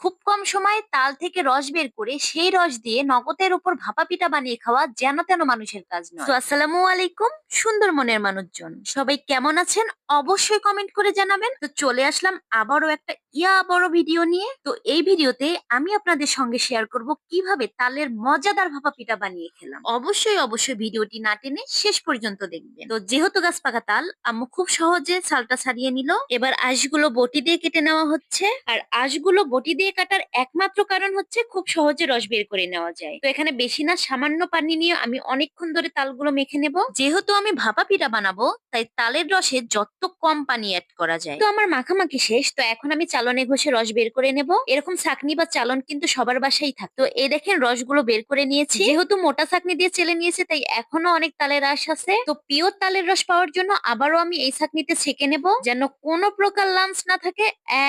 খুব কম সময়ে তাল থেকে রস বের করে সেই রস দিয়ে নগদের উপর ভাপা পিঠা বানিয়ে খাওয়া যেন তেন মানুষের কাজ নয়। আসসালামু আলাইকুম, সুন্দর মনের মানুষজন। সবাই কেমন আছেন? অবশ্যই কমেন্ট করে জানাবেন। তো চলে আসলাম আবারও একটা ইয়া বড় ভিডিও নিয়ে। তো এই ভিডিওতে আমি আপনাদের সঙ্গে শেয়ার করব কীভাবে তালের মজাদার ভাপা পিঠা বানিয়ে খেলাম। অবশ্যই অবশ্যই ভিডিওটি না টেনে শেষ পর্যন্ত দেখবেন। তো যেহেতু গাছ পাকা তাল, আম্মু খুব সহজে চালটা ছাড়িয়ে নিল। এবার আঁশগুলো বটি দিয়ে কেটে নেওয়া হচ্ছে। আর আঁশগুলো বটি দিয়ে কাটার একমাত্র কারণ হচ্ছে খুব সহজে রস বের করে নেওয়া যায়। তো এখানে বেশি না, সামান্য পানি নিয়ে আমি অনেকক্ষণ ধরে তালগুলো মেখে নেব। যেহেতু আমি ভাপা পিঠা বানাবো, তাই তালের রসে যত কম পানি অ্যাড করা যায়। তো আমার মাখামাখি শেষ, তো এখন আমি চালনে ঘষে রস বের করে নেব। এরকম চাকনি বা চালন কিন্তু সবার বাসায় থাকে। তো এই দেখেন রসগুলো বের করে নিয়েছি। যেহেতু মোটা চাকনি দিয়ে চেলে নিয়েছে, তাই এখনও অনেক তালের রস আছে। তো পিওর তালের রস পাওয়ার জন্য আবারও আমি এই চাকনিতে ছেঁকে নেব, যেন কোনো প্রকার লাঞ্চ না থাকে,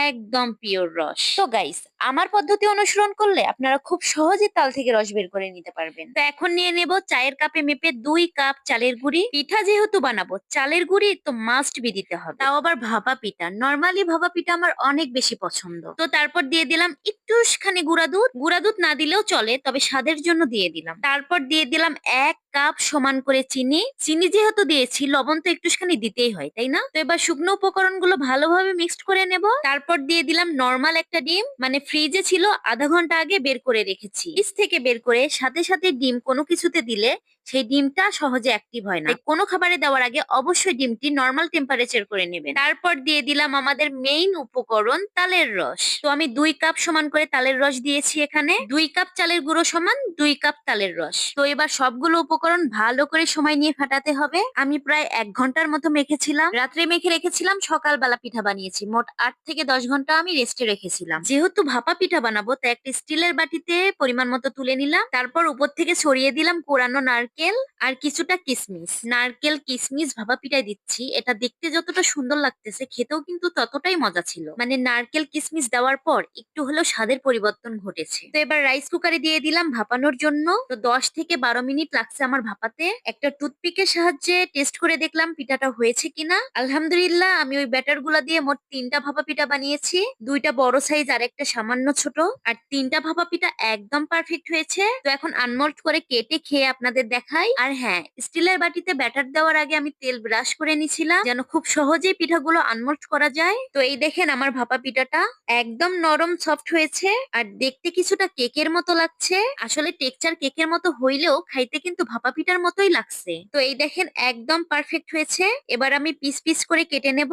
একদম পিওর রস। তো গাইস আমার পদ্ধতি অনুসরণ করলে আপনারা খুব সহজে তাল থেকে রস বের করে নিতে পারবেন। তো এখন নিয়ে নেব চায়ের কাপে মেপে দুই কাপ চালের গুঁড়ি। পিঠা যেহেতু বানাবো, চালের গুঁড়ি তো মাস্ট বি দিতে হবে। তাও আবার ভাপা পিঠা। নর্মালি ভাপা পিঠা আমার অনেক বেশি পছন্দ। তো তারপর দিয়ে দিলাম একটুখানি গুঁড়া দুধ। গুঁড়া দুধ না দিলেও চলে, তবে স্বাদের জন্য দিয়ে দিলাম। তারপর দিয়ে দিলাম এক কাপ সমান করে চিনি। চিনি যেহেতু দিয়েছি, লবণ তো একটুখানি দিতেই হয়, তাই না? তো এবার শুকনো উপকরণগুলো ভালোভাবে মিক্সড করে নেব। তারপর দিয়ে দিলাম নর্মাল একটা ডিম। মানে ফ্রিজে ছিল আধা ঘণ্টা আগে বের করে রেখেছি। ফ্রিজ থেকে বের করে সাথে সাথে ডিম কোনো কিছুতে দিলে সেই ডিমটা সহজে অ্যাক্টিভ হয় না। কোনো খাবারে দেওয়ার আগে অবশ্যই ডিমটি নর্মাল টেম্পারেচার করে নেবেন। তারপর দিয়ে দিলাম আমাদের মেইন উপকরণ তালের রস। তো আমি দুই কাপ সমান করে তালের রস দিয়েছি এখানে। দুই কাপ চালের গুঁড়ো সমান দুই কাপ তালের রস। তো এবার সবগুলো উপকরণ ভালো করে সময় নিয়ে ফাটাতে হবে। আমি প্রায় এক ঘণ্টার মতো মেখেছিলাম। রাত্রে মেখে রেখেছিলাম, সকালবেলা পিঠা বানিয়েছি। মোট আট থেকে দশ ঘণ্টা আমি রেস্টে রেখেছিলাম। যেহেতু ভাপা পিঠা বানাবো, তাই একটা স্টিলের বাটিতে পরিমাণ মতো তুলে নিলাম। তারপর উপর থেকে ছড়িয়ে দিলাম কোরানো নারকেল। আর কিছুটা কিসমিস। নারকেল, কিসমিস ভাপা পিঠায় দিচ্ছি। এটা দেখতে যতটা সুন্দর লাগতেছে, খেতেও কিন্তু ততটাই মজা ছিল। মানে নারকেল, কিসমিস দেওয়ার পর একটু হলেও স্বাদের পরিবর্তন ঘটেছে। তো এবার রাইস কুকারে দিয়ে দিলাম ভাপানোর জন্য। তো দশ থেকে বারো মিনিট লাগছে আমার ভাপাতে। একটা টুথপিকের সাহায্যে টেস্ট করে দেখলাম পিঠাটা হয়েছে কিনা। আলহামদুলিল্লাহ, আমি ওই ব্যাটারগুলা দিয়ে মোট তিনটা ভাপা পিঠা বানিয়েছি। দুইটা বড় সাইজ আর একটা সামান্য ছোট। আর তিনটা ভাপা পিঠা একদম পারফেক্ট হয়েছে। তো এখন আনমোল্ড করে কেটে খেয়ে আপনাদের দেখাই। আর হ্যাঁ স্টিলের বাটিতে ব্যাটার দেওয়ার আগে আমি তেল ব্রাশ করে নিছিলাম, যেন খুব সহজেই পিঠাগুলো আনমোল্ড করা যায়। তো এই দেখেন আমার ভাপা পিঠাটা একদম নরম সফট হয়েছে। আর দেখতে কিছুটা কেকের মতো লাগছে। আসলে টেক্সচার কেকের মতো হইলেও খাইতে কিন্তু ভাপা পিঠার মতোই লাগছে। তো এই দেখেন একদম পারফেক্ট হয়েছে। এবার আমি পিস পিস করে কেটে নেব।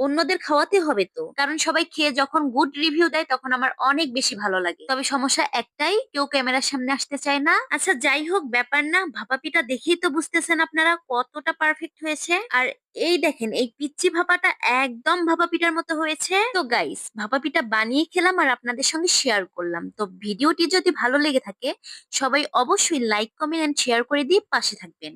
অন্যদের খাওয়াতে হবে তো। কারণ সবাই খেয়ে যখন গুড রিভিউ দেয় তখন আমার অনেক বেশি ভালো লাগে। তবে সমস্যা একটাই, কেউ ক্যামেরার সামনে আসতে চায় না। আচ্ছা যাই হোক, ব্যাপার না ভাপা পিঠা দেখেই তো বুঝতেছেন আপনারা কতটা পারফেক্ট হয়েছে। আর এই দেখেন, এই পিচ্ছি ভাপাটা একদম ভাপা পিঠার মতো হয়েছে। তো গাইস ভাপা পিঠা বানিয়ে খেলাম আর আপনাদের সঙ্গে শেয়ার করলাম। তো ভিডিওটি যদি ভালো লেগে থাকে, সবাই অবশ্যই লাইক কমেন্ট এন্ড শেয়ার করে দিয়ে পাশে থাকবেন।